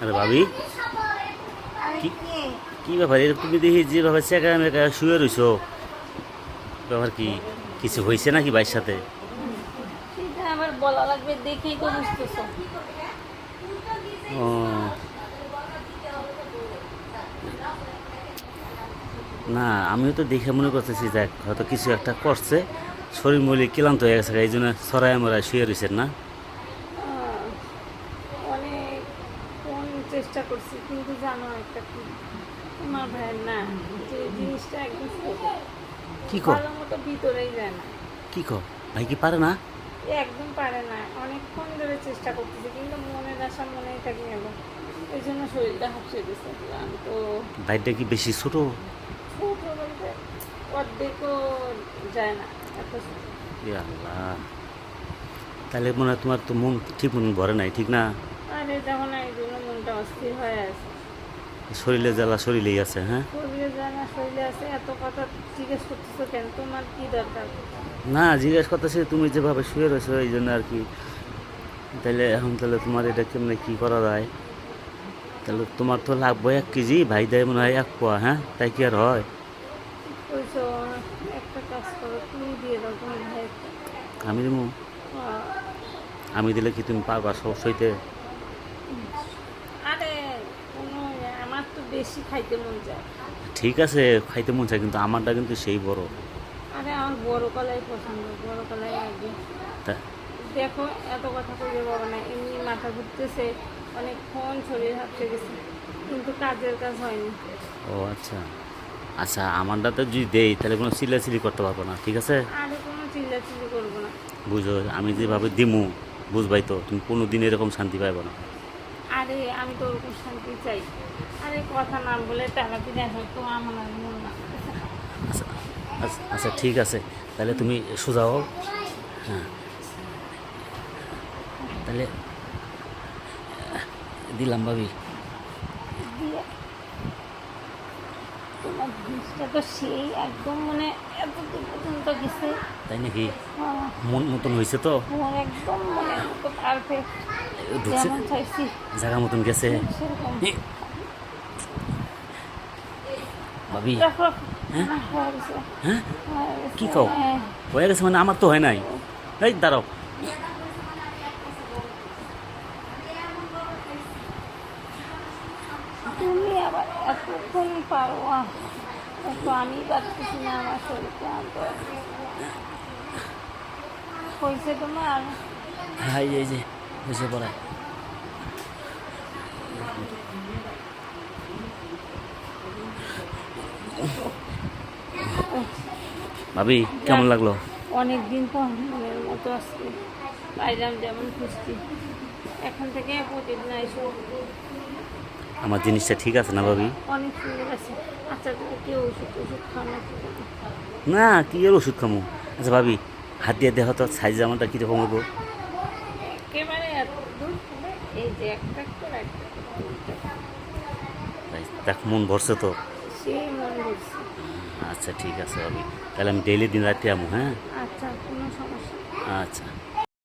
আরে ভাবি কি ব্যাপার? এর তুমি দেখি যেভাবে চেকা মেকা শুয়ে রইছো। ব্যাপার কি কিছু হয়েছে নাকি ভাইয়ের সাথে? আমার বলা লাগবে দেখেই তো বুঝতেছো। ও। না আমিও তো দেখে মনে করতেছি দেখ হয়তো কিছু একটা করছে। শরীর মলি ক্লান্ত হয়ে গেছে এই জন্য সরাই মরাই শুয়ে রয়েছেন না আহ, অনেক কোন চেষ্টা করছি কিন্তু জানো একটা কি? তোমার ভাইয়ের না যে জিনিসটা একদম। কি কর ভালো মতো ভিতরেই যায় না। কি কর ভাই কি পারে না? একদম পারে না। অনেকক্ষণ ধরে চেষ্টা করতেছি কিন্তু মনের আশা মনেই থাকে গেল। এই জন্য শরীরটা হাঁপসে গেছে তো ভাইটা কি বেশি ছোট? ছোট বলতে অর্ধেকও যায় না এত। আল্লাহ। তাহলে মনে হয় তোমার তো মন ঠিক মন ভরে নাই ঠিক না? আরে যখন এই জন্য মনটা অস্থির হয়ে আছে। শরীরে জ্বালা শরীরেই আছে হ্যাঁ? শরীরে যায় না শরীরে আছে এত কথা জিজ্ঞেস করতেছো কেন? তোমার কি দরকার? না জিজ্ঞেস করতেছি তুমি যেভাবে শুয়ে রয়েছো এই জন্য আর কি। তাহলে এখন তাহলে তোমার এটা কেমনে কি করা যায়? তাহলে তোমার তো লাগবে এক কেজি ভাই দেয় মনে হয় এক পোয়া হ্যাঁ? তাই কি আর হয়? আমি দেবো? আমি দিলে কি তুমি পারবা সব সইতে? আরে কোনো আমার তো বেশি খাইতে মন যায় ঠিক আছে খাইতে মন চায় কিন্তু আমারটা কিন্তু সেই বড়। আরে আমার বড় কলাই পছন্দ বড় কলাই আগে দেখো এত কথা কইলে বাবা না এমনি মাথা ঘুরতেছে অনেকক্ষণ শরীর হাঁপতে গেছে কিন্তু কাজের কাজ হয়নি। ও আচ্ছা। আচ্ছা আমারটা তো যদি দেই তাহলে কোনো চিল্লাচিলি করতে পারব না ঠিক আছে? আরে কোনো চিল্লাচিল্লি করব না। বুঝো আমি যেভাবে দিমু বুঝবাই তো তুমি কোনো দিন এরকম শান্তি পাইবো না। আরে আমি তো ওরকম শান্তি চাই। আরে কথা না বলে তেলাপি দেখো তো আমার মন না। আচ্ছা আচ্ছা আচ্ছা ঠিক আছে। তাহলে তুমি সোজা হও। হ্যাঁ। তাহলে দিলাম ভাবি। তো সেই একদম মানে এত পর্যন্ত গেছে। তাই নাকি? মন মতন হয়েছে তো? তোমার একদম মানে পারফেক্ট ঢুকছে। জায়গা মতন গেছে। ভাবি হ্যাঁ? হয়ে হ্যাঁ। কি কও? হ্যাঁ, হয়ে গেছে মানে আমার তো হয় নাই। এই দাঁড়াও। তুমি আবার এতক্ষণ পারো আমি পারতেছি না আমার শরীর ক্লান্ত হয়েছে তোমার? হ্যাঁ এই যে। হয়েছে পড়ায় ভাবি কেমন লাগল? অনেক দিন পর মতো পাইলাম যেমন খুঁজছি এখন থেকে প্রতিদিন আইসো। আমার জিনিসটা ঠিক আছে না ভাবি? অনেক সুন্দর আছে। আচ্ছা কি ওষুধ ওষুধ না কি? এর ওষুধ খামো? আচ্ছা ভাবি হাত দিয়ে দেহ তো সাইজ আমারটা কীরকম হব দেখ মন ভরছে তো? মন আচ্ছা ঠিক আছে ভাবি তাহলে আমি ডেইলি দিন রাত্রে আমো হ্যাঁ? আচ্ছা কোনো সমস্যা আচ্ছা।